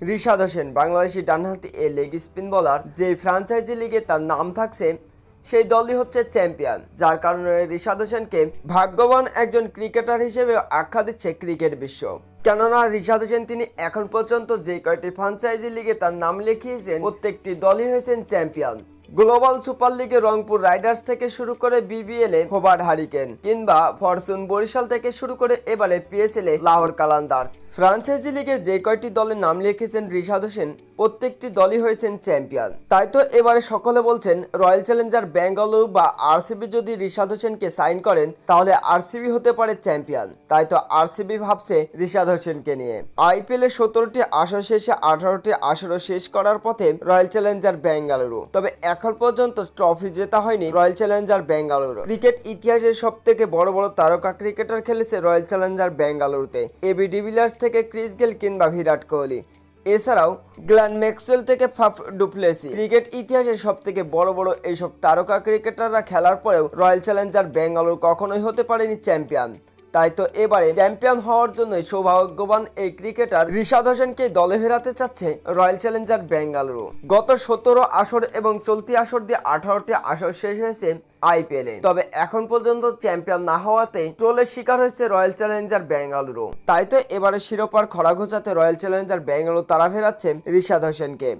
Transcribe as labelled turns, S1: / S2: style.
S1: রিশাদ হোসেন, বাংলাদেশি ডানহাতি এ leg spin বলার যে ফ্রাঞ্চাইজি লিগে তার নাম থাকছে, সেই দলই হচ্ছে চ্যাম্পিয়ন, যার কারণে রিশাদ হোসেনকে ভাগ্যবান একজন ক্রিকেটার হিসেবে আখ্যা দিচ্ছে ক্রিকেট বিশ্ব। কেননা রিশাদ হোসেন তিনি এখন পর্যন্ত যে কয়টি ফ্রাঞ্চাইজি লিগে তার নাম লিখিয়েছেন, প্রত্যেকটি দলই হয়েছেন চ্যাম্পিয়ন। গ্লোবাল সুপার লিগে রংপুর রাইডার্স থেকে শুরু করে বিবিএল এ হোবার্ট হারিকেন কিংবা ফরচুন বরিশাল থেকে শুরু করে এবারে পিএসএল এ লাহোর কালান্দার্স। ফ্রাঞ্চাইজি লিগের যে কয়টি দলের নাম লিখেছেন রিশাদ হোসেন, প্রত্যেকটি দলই হয়েছেন চ্যাম্পিয়ন। তাই তো এবারে সকলে বলছেন, রয়্যাল চ্যালেঞ্জার ব্যাঙ্গালুরু বা আরসিবি যদি রিশাদ হোসেনকে সাইন করেন, তাহলে আরসিবি হতে পারে চ্যাম্পিয়ন। তাই তো আরসিবি ভাবছে রিশাদ হোসেনকে নিয়ে। আইপিএল এর সতেরোটি আসর শেষে আঠারোটি আসরও শেষ করার পথে রয়্যাল চ্যালেঞ্জার বেঙ্গালুরু। তবে এখন পর্যন্ত ট্রফি জেতা হয়নি রয়্যাল চ্যালেঞ্জার বেঙ্গালুরু। ক্রিকেট ইতিহাসের সব থেকে বড় বড় তারকা ক্রিকেটার খেলেছে রয়্যাল চ্যালেঞ্জার বেঙ্গালুরুতে। এবি ডিভিলিয়ার্স থেকে ক্রিস গেল কিংবা বিরাট কোহলি। এছাড়াও গ্ল্যান ম্যাক্সওয়েল থেকে ফাফ ডুপ্লেসি। ক্রিকেট ইতিহাসের সব থেকে বড় বড় এইসব তারকা ক্রিকেটাররা খেলার পরেও রয়্যাল চ্যালেঞ্জার বেঙ্গালুরু কখনোই হতে পারেনি চ্যাম্পিয়ন। তাই তো এবারে চ্যাম্পিয়ন হওয়ার জন্য সৌভাগ্যবান এই ক্রিকেটার রিশাদ হোসেনকে দলে ফেরাতে চাচ্ছে রয়্যাল চ্যালেঞ্জার বেঙ্গালুরু। গত সতেরো আসর এবং চলতি আসর দিয়ে আঠারোটি আসর শেষ হয়েছে আইপিএল। তবে এখন পর্যন্ত চ্যাম্পিয়ন না হওয়াতে ট্রোলের শিকার হয়েছে রয়্যাল চ্যালেঞ্জার বেঙ্গালুরু। তাই তো এবারে শিরোপার খরা ঘোচাতে রয়্যাল চ্যালেঞ্জার বেঙ্গালুরু তারা ফেরাচ্ছে রিশাদ হোসেনকে।